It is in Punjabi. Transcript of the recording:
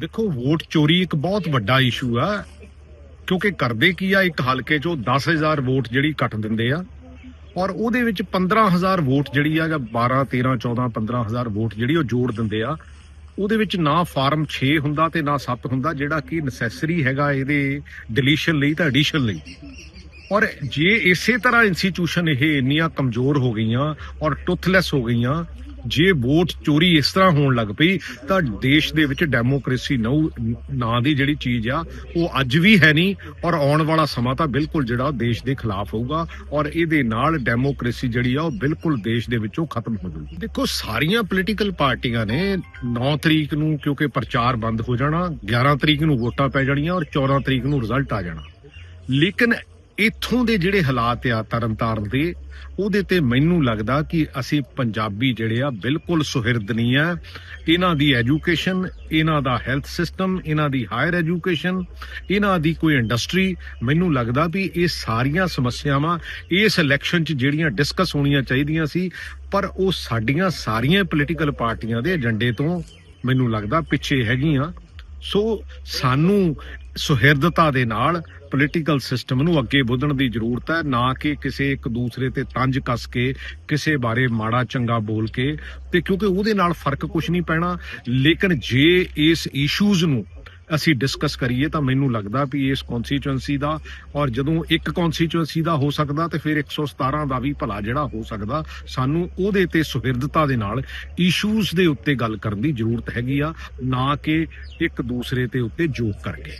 ਦੇਖੋ, ਵੋਟ ਚੋਰੀ ਇੱਕ ਬਹੁਤ ਵੱਡਾ ਇਸ਼ੂ ਆ। ਕਿਉਂਕਿ ਕਰਦੇ ਕੀ ਆ? ਇੱਕ ਹਲਕੇ ਚੋਂ 10000 ਵੋਟ ਜਿਹੜੀ ਕੱਟ ਦਿੰਦੇ ਆ। ਔਰ ਉਹਦੇ ਵਿੱਚ 15000 ਵੋਟ ਜਿਹੜੀ ਆ, ਜਾਂ 12 13 14 15000 ਵੋਟ ਜਿਹੜੀ ਉਹ ਜੋੜ ਦਿੰਦੇ ਆ। ਉਹਦੇ ਵਿੱਚ ਨਾ ਫਾਰਮ 6 ਹੁੰਦਾ ਤੇ ਨਾ 7 ਹੁੰਦਾ, ਜਿਹੜਾ ਕਿ ਨੈਸੈਸਰੀ ਹੈਗਾ ਇਹਦੇ ਡਿਲੀਸ਼ਨ ਲਈ ਤਾਂ ਐਡੀਸ਼ਨ ਲਈ। ਔਰ ਜੇ ਇਸੇ ਤਰ੍ਹਾਂ ਇੰਸਟੀਟਿਊਸ਼ਨ ਇਹ ਇੰਨੀਆਂ ਕਮਜ਼ੋਰ ਹੋ ਗਈਆਂ ਔਰ ਟੁੱਥਲੈਸ ਹੋ ਗਈਆਂ ਜੇ ਵੋਟ ਚੋਰੀ ਇਸ ਤਰ੍ਹਾਂ ਹੋਣ ਲੱਗ ਪਈ, ਤਾਂ ਦੇਸ਼ ਦੇ ਵਿੱਚ ਡੈਮੋਕ੍ਰੇਸੀ ਨਹੁ ਨਾਂ ਦੀ ਜਿਹੜੀ ਚੀਜ਼ ਆ, ਉਹ ਅੱਜ ਵੀ ਹੈ ਨਹੀਂ, ਔਰ ਆਉਣ ਵਾਲਾ ਸਮਾਂ ਤਾਂ ਬਿਲਕੁਲ ਜਿਹੜਾ ਦੇਸ਼ ਦੇ ਖਿਲਾਫ ਹੋਊਗਾ, ਔਰ ਇਹਦੇ ਨਾਲ ਡੈਮੋਕ੍ਰੇਸੀ ਜਿਹੜੀ ਆ, ਉਹ ਬਿਲਕੁਲ ਦੇਸ਼ ਦੇ ਵਿੱਚੋਂ ਖਤਮ ਹੋ ਜਾਊਗੀ। ਦੇਖੋ, ਸਾਰੀਆਂ ਪੋਲੀਟੀਕਲ ਪਾਰਟੀਆਂ ਨੇ 9 ਤਰੀਕ ਨੂੰ, ਕਿਉਂਕਿ ਪ੍ਰਚਾਰ ਬੰਦ ਹੋ ਜਾਣਾ 11 ਤਰੀਕ ਨੂੰ ਵੋਟਾਂ ਪੈ ਜਾਣੀਆਂ, ਔਰ 14 ਤਰੀਕ ਨੂੰ ਰਿਜ਼ਲਟ ਆ ਜਾਣਾ। ਲੇਕਿਨ ਇੱਥੋਂ ਦੇ ਜਿਹੜੇ ਹਾਲਾਤ ਆ ਤਰਨਤਾਰਨ ਦੇ, ਉਹਦੇ ਤੇ ਮੈਨੂੰ ਲੱਗਦਾ ਕਿ ਅਸੀਂ ਪੰਜਾਬੀ ਜਿਹੜੇ ਆ ਬਿਲਕੁਲ ਸੁਹਿਰਦ ਨਹੀਂ ਆ। ਇਹਨਾਂ ਦੀ ਐਜੂਕੇਸ਼ਨ, ਇਹਨਾਂ ਦਾ ਹੈਲਥ ਸਿਸਟਮ, ਇਹਨਾਂ ਦੀ ਹਾਇਰ ਐਜੂਕੇਸ਼ਨ, ਇਹਨਾਂ ਦੀ ਕੋਈ ਇੰਡਸਟਰੀ, ਮੈਨੂੰ ਲੱਗਦਾ ਵੀ ਇਹ ਸਾਰੀਆਂ ਸਮੱਸਿਆਵਾਂ ਇਸ ਇਲੈਕਸ਼ਨ 'ਚ ਜਿਹੜੀਆਂ ਡਿਸਕਸ ਹੋਣੀਆਂ ਚਾਹੀਦੀਆਂ ਸੀ, ਪਰ ਉਹ ਸਾਡੀਆਂ ਸਾਰੀਆਂ ਪੋਲੀਟੀਕਲ ਪਾਰਟੀਆਂ ਦੇ ਏਜੰਡੇ ਤੋਂ ਮੈਨੂੰ ਲੱਗਦਾ ਪਿੱਛੇ ਹੈਗੀਆਂ। ਸੋ ਸਾਨੂੰ ਸੁਹਿਰਦਤਾ ਦੇ ਨਾਲ ਪੋਲੀਟੀਕਲ ਸਿਸਟਮ ਨੂੰ ਅੱਗੇ ਵਧਣ ਦੀ ਜ਼ਰੂਰਤ ਹੈ, ਨਾ ਕਿ ਕਿਸੇ ਇੱਕ ਦੂਸਰੇ ਤੇ ਤੰਜ ਕੱਸ ਕੇ, ਕਿਸੇ ਬਾਰੇ ਮਾੜਾ ਚੰਗਾ ਬੋਲ ਕੇ ਤੇ ਕਿਉਂਕਿ ਉਹਦੇ ਨਾਲ ਫ਼ਰਕ ਕੁਝ ਨਹੀਂ ਪੈਣਾ। ਲੇਕਿਨ ਜੇ ਇਸ ਇਸ਼ੂਜ਼ ਨੂੰ ਅਸੀਂ ਡਿਸਕਸ ਕਰੀਏ ਤਾਂ ਮੈਨੂੰ ਲੱਗਦਾ ਵੀ ਇਸ ਕਨਸਟੀਚੁਐਂਸੀ ਦਾ ਔਰ ਜਦੋਂ ਇੱਕ ਕਨਸਟੀਚੁਐਂਸੀ ਦਾ ਹੋ ਸਕਦਾ ਤੇ ਫਿਰ 117 ਦਾ ਵੀ ਭਲਾ ਜਿਹੜਾ ਹੋ ਸਕਦਾ, ਸਾਨੂੰ ਉਹਦੇ ਤੇ ਸੁਹਿਰਦਤਾ ਦੇ ਨਾਲ ਇਸ਼ੂਜ਼ ਦੇ ਉੱਤੇ ਗੱਲ ਕਰਨ ਦੀ ਜ਼ਰੂਰਤ ਹੈਗੀ ਆ, ਨਾ ਕਿ ਇੱਕ ਦੂਸਰੇ ਤੇ ਉੱਤੇ ਜੋਕ ਕਰਕੇ।